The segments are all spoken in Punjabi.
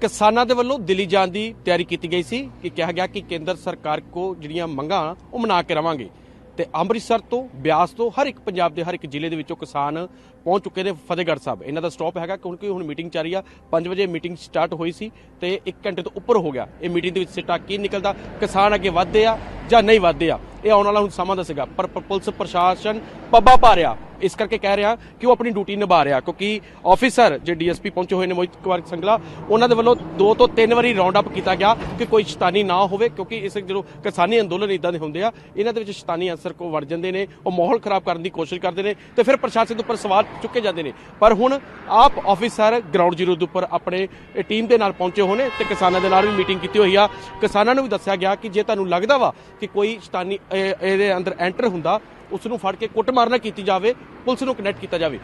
ਕਿਸਾਨਾਂ ਦੇ ਵੱਲੋਂ ਦਿੱਲੀ ਜਾਣ ਦੀ ਤਿਆਰੀ ਕੀਤੀ ਗਈ ਸੀ ਕਿ ਕਿਹਾ ਗਿਆ ਕਿ ਕੇਂਦਰ ਸਰਕਾਰ ਕੋ ਜਿਹੜੀਆਂ ਮੰਗਾਂ ਉਹ ਮਨਾ ਕੇ ਰਵਾਂਗੇ। ਤੇ ਅੰਮ੍ਰਿਤਸਰ ਤੋਂ, ਬਿਆਸ ਤੋਂ, ਹਰ ਇੱਕ ਪੰਜਾਬ ਦੇ, ਹਰ ਇੱਕ ਜ਼ਿਲ੍ਹੇ ਦੇ ਵਿੱਚੋਂ ਕਿਸਾਨ ਪਹੁੰਚ ਚੁੱਕੇ ਨੇ ਫਤਿਹਗੜ੍ਹ ਸਾਹਿਬ। ਇਹਨਾਂ ਦਾ ਸਟਾਪ ਹੈਗਾ ਕਿਉਂਕਿ ਹੁਣ ਮੀਟਿੰਗ ਚੱਲ ਰਹੀ ਆ। 5 ਵਜੇ ਮੀਟਿੰਗ ਸਟਾਰਟ ਹੋਈ ਸੀ ਤੇ 1 ਘੰਟੇ ਤੋਂ ਉੱਪਰ ਹੋ ਗਿਆ। ਇਹ ਮੀਟਿੰਗ ਦੇ ਵਿੱਚ ਸਿੱਟਾ ਕੀ ਨਿਕਲਦਾ? ਕਿਸਾਨ ਅੱਗੇ ਵਧਦੇ ਆ। ਜਾਂ ਨਹੀਂ ਵਧਦੇ ਆ। ਇਹ ਆਉਣ ਵਾਲਾ ਹੁਣ ਸਮਾਂ ਦੱਸੇਗਾ। ਪਰ ਪੁਲਿਸ ਪ੍ਰਸ਼ਾਸਨ ਪੱਬਾ ਭਾਰਿਆ ਇਸ ਕਰਕੇ ਕਹਿ ਰਿਹਾ ਕਿ ਉਹ ਆਪਣੀ ਡਿਊਟੀ ਨਿਭਾ ਰਿਹਾ। ਕਿਉਂਕਿ ਆਫੀਸਰ ਜੇ ਡੀਐਸਪੀ ਪਹੁੰਚੇ ਹੋਏ ਨੇ ਮੋਹਿਤ ਕੁਮਾਰ ਸੰਗਲਾ, ਉਹਨਾਂ ਦੇ ਵੱਲੋਂ ਦੋ ਤੋਂ ਤਿੰਨ ਵਾਰੀ ਰਾਉਂਡ ਅਪ ਕੀਤਾ ਗਿਆ ਕਿ ਕੋਈ ਸ਼ੈਤਾਨੀ ਨਾ ਹੋਵੇ। ਕਿਉਂਕਿ ਇਸ ਜਦੋਂ ਕਿਸਾਨੀ ਅੰਦੋਲਨ ਇਦਾਂ ਦੇ ਹੁੰਦੇ ਆ, ਇਹਨਾਂ ਦੇ ਵਿੱਚ ਸ਼ੈਤਾਨੀ ਅਨਸਰ ਕੋ ਵੜ ਜਾਂਦੇ ਨੇ, ਉਹ ਮਾਹੌਲ ਖਰਾਬ ਕਰਨ ਦੀ ਕੋਸ਼ਿਸ਼ ਕਰਦੇ ਨੇ ਤੇ ਫਿਰ ਪ੍ਰਸ਼ਾਸਨ ਦੇ ਉੱਪਰ ਸਵਾਲ ਚੁੱਕੇ ਜਾਂਦੇ ਨੇ। ਪਰ ਹੁਣ ਆਪ ਆਫੀਸਰ ਗਰਾਊਂਡ ਜ਼ੀਰੋ ਦੇ ਉੱਪਰ ਆਪਣੇ ਟੀਮ ਦੇ ਨਾਲ ਪਹੁੰਚੇ ਹੋਏ ਨੇ ਤੇ ਕਿਸਾਨਾਂ ਦੇ ਨਾਲ ਵੀ ਮੀਟਿੰਗ ਕੀਤੀ ਹੋਈ ਆ। ਕਿਸਾਨਾਂ ਨੂੰ ਵੀ ਦੱਸਿਆ ਗਿਆ ਕਿ ਜੇ ਤੁਹਾਨੂੰ ਲੱਗਦਾ ਵਾ ਕਿ ਕੋਈ ਸ਼ੈਤਾਨੀ ਇਹਦੇ ਅੰਦਰ ਐਂਟਰ ਹੁੰਦਾ ਉਸ ਨੂੰ ਫੜ ਕੇ ਕੁੱਟਮਾਰ ਨਾ ਕੀਤੀ ਜਾਵੇ, ਪੁਲਿਸ ਨੂੰ ਕਨੈਕਟ ਕੀਤਾ ਜਾਵੇ।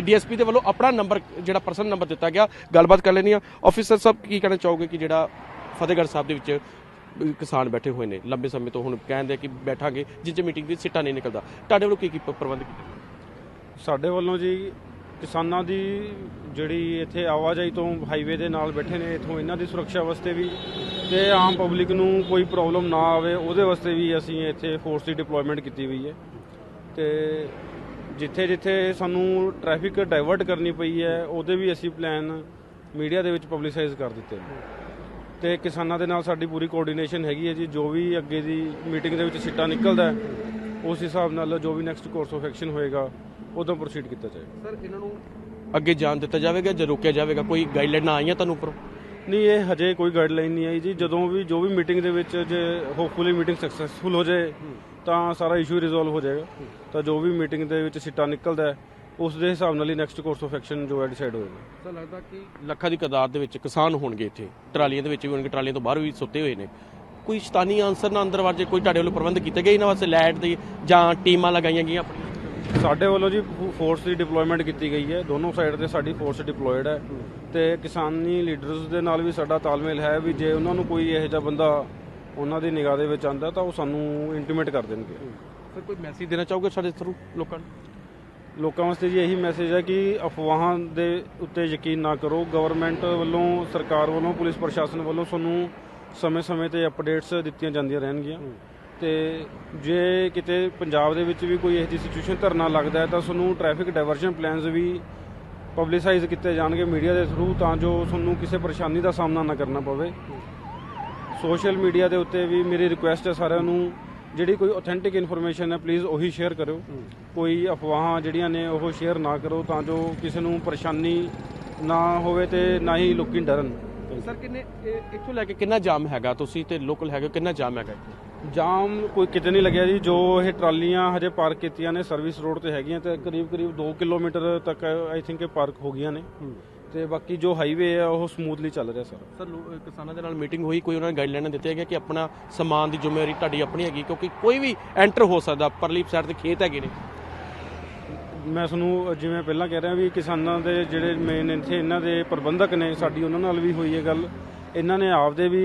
ਡੀਐਸਪੀ ਦੇ ਵੱਲੋਂ ਆਪਣਾ ਨੰਬਰ, ਜਿਹੜਾ ਪਰਸਨਲ ਨੰਬਰ ਦਿੱਤਾ ਗਿਆ, ਗੱਲਬਾਤ ਕਰ ਲੈਣੀ ਆ ਆਫੀਸਰ ਸਾਹਿਬ, ਕੀ ਕਹਿਣਾ ਚਾਹੋਗੇ ਕਿ ਜਿਹੜਾ ਫਤਿਹਗੜ੍ਹ ਸਾਹਿਬ ਦੇ ਵਿੱਚ ਕਿਸਾਨ ਬੈਠੇ ਹੋਏ ਨੇ, ਲੰਬੇ ਸਮੇਂ ਤੋਂ ਹੁਣ ਕਹਿੰਦੇ ਕਿ ਬੈਠਾਂਗੇ, ਜਿਸ ਚ ਮੀਟਿੰਗ ਦੀ ਸਿੱਟਾ ਨਹੀਂ ਨਿਕਲਦਾ। ਤੁਹਾਡੇ ਵੱਲੋਂ ਕੀ ਕੀ ਪ੍ਰਬੰਧ ਕੀਤੇ ਸਾਡੇ ਵੱਲੋਂ ਜੀ, ਕਿਸਾਨਾਂ ਦੀ ਜਿਹੜੀ ਇੱਥੇ ਆਵਾਜਾਈ ਤੋਂ ਹਾਈਵੇ ਦੇ ਨਾਲ ਬੈਠੇ ਨੇ, ਇਥੋਂ ਇਹਨਾਂ ਦੀ ਸੁਰੱਖਿਆ ਵਾਸਤੇ ਵੀ ਤੇ ਆਮ ਪਬਲਿਕ ਨੂੰ ਕੋਈ ਪ੍ਰੋਬਲਮ ਨਾ ਆਵੇ ਉਹਦੇ ਵਾਸਤੇ ਵੀ ਅਸੀਂ ਇੱਥੇ ਫੋਰਸ ਦੀ ਡਿਪਲੋਇਮੈਂਟ ਕੀਤੀ ਹੋਈ ਹੈ। ਤੇ ਜਿੱਥੇ ਜਿੱਥੇ ਸਾਨੂੰ ਟ੍ਰੈਫਿਕ ਡਾਇਵਰਟ ਕਰਨੀ ਪਈ ਹੈ ਉਹਦੇ ਵੀ ਅਸੀਂ ਪਲਾਨ ਮੀਡੀਆ ਦੇ ਵਿੱਚ ਪਬਲਿਸਾਈਜ਼ ਕਰ ਦਿੱਤੇ ਨੇ। ਤੇ ਕਿਸਾਨਾਂ ਦੇ ਨਾਲ ਸਾਡੀ ਪੂਰੀ ਕੋਆਰਡੀਨੇਸ਼ਨ ਹੈਗੀ ਹੈ ਜੀ ਜੋ ਵੀ ਅੱਗੇ ਦੀ ਮੀਟਿੰਗ ਦੇ ਵਿੱਚ ਸਿੱਟਾ ਨਿਕਲਦਾ ਉਸ ਹਿਸਾਬ ਨਾਲ ਜੋ ਵੀ ਨੈਕਸਟ ਕੋਰਸ ਆਫ ਐਕਸ਼ਨ ਹੋਏਗਾ ਉਦੋਂ ਪ੍ਰੋਸੀਡ ਕੀਤਾ ਜਾਏਗਾ। ਸਰ ਇਹਨਾਂ ਨੂੰ ਅੱਗੇ ਜਾਣ ਦਿੱਤਾ ਜਾਵੇਗਾ ਜਾਂ ਰੋਕਿਆ ਜਾਵੇਗਾ? ਕੋਈ ਗਾਈਡਲਾਈਨ ਆਈਆਂ ਤੁਹਾਨੂੰ ਉੱਪਰੋਂ? ਨਹੀਂ, ਇਹ ਹਜੇ ਕੋਈ ਗਾਈਡਲਾਈਨ ਨਹੀਂ ਆਈ ਜੀ। ਜਦੋਂ ਵੀ ਜੋ ਵੀ ਮੀਟਿੰਗ ਦੇ ਵਿੱਚ ਜੇ ਹੋਪਫੁਲੀ ਮੀਟਿੰਗ ਸਕਸੈਸਫੁਲ ਹੋ ਜਾਏ, ਤਾਂ ਸਾਰਾ ਇਸ਼ੂ ਰਿਜ਼ੋਲਵ ਹੋ ਜਾਏਗਾ। ਤਾਂ ਜੋ ਵੀ ਮੀਟਿੰਗ ਦੇ ਵਿੱਚ ਸਿੱਟਾ ਨਿਕਲਦਾ ਉਸ ਦੇ ਹਿਸਾਬ ਨਾਲ ਹੀ ਨੈਕਸਟ ਕੋਰਸ ਆਫ ਐਕਸ਼ਨ ਜੋ ਹੈ ਡਿਸਾਈਡ ਹੋਏਗਾ ਤਾਂ ਲੱਗਦਾ ਕਿ ਲੱਖਾਂ ਦੀ ਕਦਾਰ ਦੇ ਵਿੱਚ ਕਿਸਾਨ ਹੋਣਗੇ ਇੱਥੇ। ਟਰਾਲੀਆਂ ਦੇ ਵਿੱਚ ਵੀ ਹੋਣਗੇ, ਟਰਾਲੀਆਂ ਤੋਂ ਬਾਹਰ ਵੀ ਸੁੱਤੇ ਹੋਏ ਨੇ। ਕੋਈ ਸ਼ਤਾਨੀ ਆਨਸਰ ਨਾ ਅੰਦਰ ਵੜ ਜੇ ਕੋਈ ਤੁਹਾਡੇ ਵੱਲੋਂ ਪ੍ਰਬੰਧ ਕੀਤੇ ਗਏ ਇਹਨਾਂ ਵਾਸਤੇ? ਲਾਈਟ ਦੀ ਜਾਂ ਟੀਮਾਂ ਲਗਾਈਆਂ ਗਈਆਂ ਆਪਣੀਆਂ? ਸਾਡੇ ਵੱਲੋਂ ਜੀ ਫੋਰਸ ਦੀ ਡਿਪਲੋਇਮੈਂਟ ਕੀਤੀ ਗਈ ਹੈ। ਦੋਨੋਂ ਸਾਈਡ ਤੇ ਸਾਡੀ ਫੋਰਸ ਡਿਪਲੋਇਡ ਹੈ ਤੇ ਕਿਸਾਨੀ ਲੀਡਰਸ ਦੇ ਨਾਲ ਵੀ ਸਾਡਾ ਤਾਲਮੇਲ ਹੈ ਵੀ ਜੇ ਉਹਨਾਂ ਨੂੰ ਕੋਈ ਇਹੋ ਜਿਹਾ ਬੰਦਾ ਉਹਨਾਂ ਦੀ ਨਿਗਾਹ ਦੇ ਵਿੱਚ ਆਂਦਾ ਤਾਂ ਉਹ ਸਾਨੂੰ ਇੰਟੀਮੇਟ ਕਰ ਦੇਣਗੇ। ਸਰ ਕੋਈ ਮੈਸੇਜ ਦੇਣਾ ਚਾਹੋਗੇ ਸਾਡੇ ਥਰੂ ਲੋਕਾਂ ਨੂੰ? ਲੋਕਾਂ ਵਾਸਤੇ ਜੀ ਇਹੀ ਮੈਸੇਜ ਹੈ ਕਿ ਅਫਵਾਹਾਂ ਦੇ ਉੱਤੇ ਯਕੀਨ ਨਾ ਕਰੋ। ਗਵਰਨਮੈਂਟ ਵੱਲੋਂ ਸਰਕਾਰ ਵੱਲੋਂ ਪੁਲਿਸ ਪ੍ਰਸ਼ਾਸਨ ਵੱਲੋਂ ਤੁਹਾਨੂੰ ਸਮੇਂ-ਸਮੇਂ ਤੇ ਅਪਡੇਟਸ ਦਿੱਤੀਆਂ ਜਾਂਦੀਆਂ ਰਹਿਣਗੀਆਂ। ਤੇ ਜੇ ਕਿਤੇ ਪੰਜਾਬ ਦੇ ਵਿੱਚ ਵੀ ਕੋਈ ਇਹੋ ਜਿਹੀ ਸਿਚੁਏਸ਼ਨ ਧਰਨਾ ਲੱਗਦਾ ਹੈ, ਤਾਂ ਤੁਹਾਨੂੰ ਟ੍ਰੈਫਿਕ ਡਾਇਵਰਸ਼ਨ ਪਲਾਨਸ ਵੀ ਪਬਲਿਸਾਈਜ਼ ਕੀਤੇ ਜਾਣਗੇ ਮੀਡੀਆ ਦੇ ਥਰੂ ਤਾਂ ਜੋ ਤੁਹਾਨੂੰ ਕਿਸੇ ਪਰੇਸ਼ਾਨੀ ਦਾ ਸਾਹਮਣਾ ਨਾ ਕਰਨਾ ਪਵੇ। ਸੋਸ਼ਲ ਮੀਡੀਆ ਦੇ ਉੱਤੇ ਵੀ ਮੇਰੀ ਰਿਕੁਐਸਟ ਹੈ ਸਾਰਿਆਂ ਨੂੰ, ਜਿਹੜੀ ਕੋਈ ਆਥੈਂਟਿਕ ਇਨਫੋਰਮੇਸ਼ਨ ਹੈ ਪਲੀਜ਼ ਉਹੀ ਸ਼ੇਅਰ ਕਰਿਓ। ਕੋਈ ਅਫਵਾਹਾਂ ਜਿਹੜੀਆਂ ਨੇ, ਉਹ ਸ਼ੇਅਰ ਨਾ ਕਰੋ, ਤਾਂ ਜੋ ਕਿਸੇ ਨੂੰ ਪਰੇਸ਼ਾਨੀ ਨਾ ਹੋਵੇ ਤੇ ਨਾ ਹੀ ਲੋਕੀ ਡਰਨ। ਸਰ ਕਿੰਨੇ ਇੱਥੋਂ ਲੈ ਕੇ ਕਿੰਨਾ ਜਾਮ ਹੈਗਾ? ਤੁਸੀਂ ਤੇ ਲੋਕਲ ਹੈਗੇ ਕਿੰਨਾ ਜਾਮ ਹੈਗਾ ਇੱਥੇ? ਜਾਮ ਕੋਈ ਕਿਤੇ ਨਹੀਂ ਲੱਗਿਆ ਜੀ ਜੋ ਇਹ ਟਰਾਲੀਆਂ ਹਜੇ ਪਾਰਕ ਕੀਤੀਆਂ ਨੇ ਸਰਵਿਸ ਰੋਡ ਤੇ ਹੈਗੀਆਂ ਤੇ ਕਰੀਬ ਕਰੀਬ 2 ਕਿਲੋਮੀਟਰ ਤੱਕ ਆਈ ਥਿੰਕ ਇਹ ਪਾਰਕ ਹੋ ਗਈਆਂ ਨੇ। ਤੇ ਬਾਕੀ ਜੋ ਹਾਈਵੇ ਹੈ ਉਹ ਸਮੂਥਲੀ ਚੱਲ ਰਿਹਾ ਸਰ। ਸਰ ਲੋ- ਕਿਸਾਨਾਂ ਦੇ ਨਾਲ ਮੀਟਿੰਗ ਹੋਈ ਕੋਈ ਉਹਨਾਂ ਨੇ ਗਾਈਡਲਾਈਨਾਂ ਦਿੱਤੀਆਂ ਗਿਆ ਕਿ ਆਪਣਾ ਸਮਾਨ ਦੀ ਜ਼ਿੰਮੇਵਾਰੀ ਤੁਹਾਡੀ ਆਪਣੀ ਹੈਗੀ ਕਿਉਂਕਿ ਕੋਈ ਵੀ ਐਂਟਰ ਹੋ ਸਕਦਾ ਪਰਲੀ ਸਾਈਡ ਤੇ ਖੇਤ ਹੈਗੇ ਨੇ। ਮੈਂ ਤੁਹਾਨੂੰ ਜਿਵੇਂ ਪਹਿਲਾਂ ਕਹਿ ਰਿਹਾ ਵੀ ਕਿਸਾਨਾਂ ਦੇ ਜਿਹੜੇ ਮੇਨ ਇੱਥੇ ਇਹਨਾਂ ਦੇ ਪ੍ਰਬੰਧਕ ਨੇ ਸਾਡੀ ਉਹਨਾਂ ਨਾਲ ਵੀ ਹੋਈ ਹੈ ਗੱਲ। ਇਹਨਾਂ ਨੇ ਆਪਦੇ ਵੀ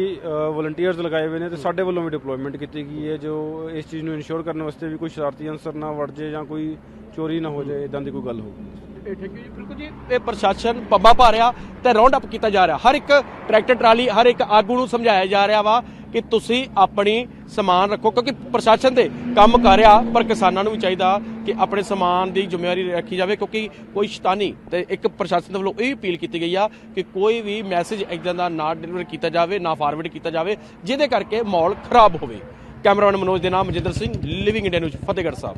ਵਲੰਟੀਅਰਸ ਲਗਾਏ ਹੋਏ ਨੇ ਤੇ ਸਾਡੇ ਵੱਲੋਂ ਵੀ ਡਿਪਲੋਇਮੈਂਟ ਕੀਤੀ ਗਈ ਹੈ, ਜੋ ਇਸ ਚੀਜ਼ ਨੂੰ ਇਨਸ਼ੋਰ ਕਰਨ ਵਾਸਤੇ ਵੀ ਕੋਈ ਸ਼ਰਾਰਤੀ ਅਨਸਰ ਨਾ ਵੜ ਜੇ ਜਾਂ ਕੋਈ ਚੋਰੀ ਨਾ ਹੋ ਜਾਏ ਇਦਾਂ ਦੀ ਕੋਈ ਗੱਲ ਹੋਵੇ ਇਹ ਠੀਕ ਜੀ, ਬਿਲਕੁਲ ਜੀ। ਇਹ ਪ੍ਰਸ਼ਾਸਨ ਪੱਬਾ ਭਾਰਿਆ ਤੇ ਰਾਉਂਡ ਅਪ ਕੀਤਾ ਜਾ ਰਿਹਾ। ਹਰ ਇੱਕ ਟਰੈਕਟਰ ਟਰਾਲੀ, ਹਰ ਇੱਕ ਆਗੂ ਨੂੰ ਸਮਝਾਇਆ ਜਾ ਰਿਹਾ ਵਾ ਕਿ ਤੁਸੀਂ ਆਪਣੀ ਸਮਾਨ ਰੱਖੋ, ਕਿਉਂਕਿ ਪ੍ਰਸ਼ਾਸਨ ਦੇ ਕੰਮ ਕਰ ਰਿਹਾ, ਪਰ ਕਿਸਾਨਾਂ ਨੂੰ ਵੀ ਚਾਹੀਦਾ ਕਿ ਆਪਣੇ ਸਮਾਨ ਦੀ ਜ਼ਿੰਮੇਵਾਰੀ ਰੱਖੀ ਜਾਵੇ, ਕਿਉਂਕਿ ਕੋਈ ਸ਼ਤਾਨੀ ਤੇ ਇੱਕ ਪ੍ਰਸ਼ਾਸਨ ਦੇ ਵੱਲੋਂ ਇਹ ਵੀ ਅਪੀਲ ਕੀਤੀ ਗਈ ਆ ਕਿ ਕੋਈ ਵੀ ਮੈਸੇਜ ਇਦਾਂ ਦਾ ਨਾ ਡਿਲੀਵਰ ਕੀਤਾ ਜਾਵੇ, ਨਾ ਫਾਰਵਰਡ ਕੀਤਾ ਜਾਵੇ, ਜਿਹਦੇ ਕਰਕੇ ਮਾਹੌਲ ਖਰਾਬ ਹੋਵੇ। ਕੈਮਰਾਮੈਨ ਮਨੋਜ ਦੇ ਨਾਮ Manjinder Singh living India news Fatehgarh Sahib.